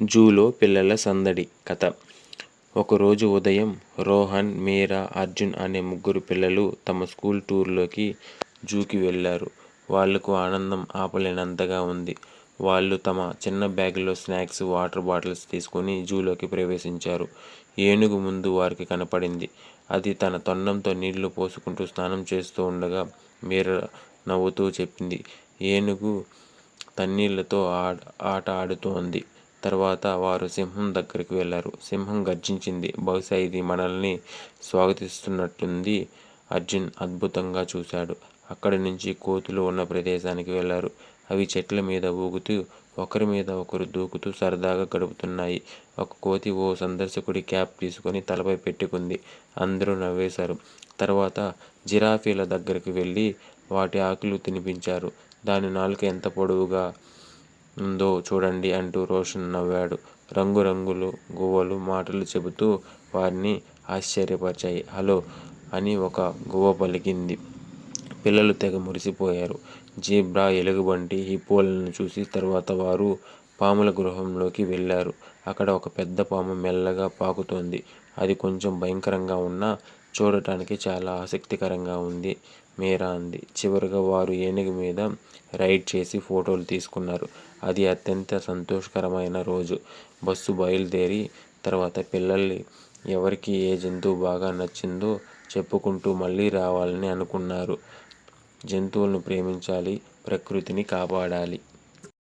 జూలో పిల్లల సందడి కథ. ఒకరోజు ఉదయం రోహన్ మీరా అర్జున్ అనే ముగ్గురు పిల్లలు తమ స్కూల్ టూర్లోకి జూకి వెళ్ళారు. వాళ్ళకు ఆనందం ఆపలేనంతగా ఉంది. వాళ్ళు తమ చిన్న బ్యాగులో స్నాక్స్ వాటర్ బాటిల్స్ తీసుకొని జూలోకి ప్రవేశించారు. ఏనుగు ముందు వారికి కనపడింది. అది తన తొండంతో నీళ్ళు పోసుకుంటూ స్నానం చేస్తూ ఉండగా మీరా నవ్వుతూ చెప్పింది ఏనుగు తన్నీళ్ళతో ఆట ఆడుతోంది. తర్వాత వారు సింహం దగ్గరికి వెళ్ళారు. సింహం గర్జించింది. బహుశా ఇది మనల్ని స్వాగతిస్తున్నట్లుంది అర్జున్ అద్భుతంగా చూశాడు. అక్కడి నుంచి కోతులు ఉన్న ప్రదేశానికి వెళ్ళారు. అవి చెట్ల మీద ఊగుతూ ఒకరి మీద ఒకరు దూకుతూ సరదాగా గడుపుతున్నాయి. ఒక కోతి ఓ సందర్శకుడి క్యాప్ తీసుకొని తలపై పెట్టుకుంది. అందరూ నవ్వేశారు. తర్వాత జిరాఫీల దగ్గరికి వెళ్ళి వాటి ఆకులు తినిపించారు. దాని నాలుక ఎంత పొడవుగా ఉందో చూడండి అంటూ రోషన్ నవ్వాడు. రంగురంగులు గువ్వలు మాటలు చెబుతూ వారిని ఆశ్చర్యపరిచాయి. హలో అని ఒక గువ్వ పలికింది. పిల్లలు తెగ మురిసిపోయారు. జీబ్రా ఎలుగుబంటి హిప్పోలను చూసి తర్వాత వారు పాముల గృహంలోకి వెళ్ళారు. అక్కడ ఒక పెద్ద పాము మెల్లగా పాకుతోంది. అది కొంచెం భయంకరంగా ఉన్నా చూడటానికి చాలా ఆసక్తికరంగా ఉంది. మీరా అంది. చివరగా వారు ఏనుగు మీద రైడ్ చేసి ఫోటోలు తీసుకున్నారు. అది అత్యంత సంతోషకరమైన రోజు. బస్సు బయలుదేరి తర్వాత పిల్లల్ని ఎవరికి ఏ జంతువు బాగా నచ్చిందో చెప్పుకుంటూ మళ్ళీ రావాలని అనుకున్నారు. జంతువులను ప్రేమించాలి ప్రకృతిని కాపాడాలి.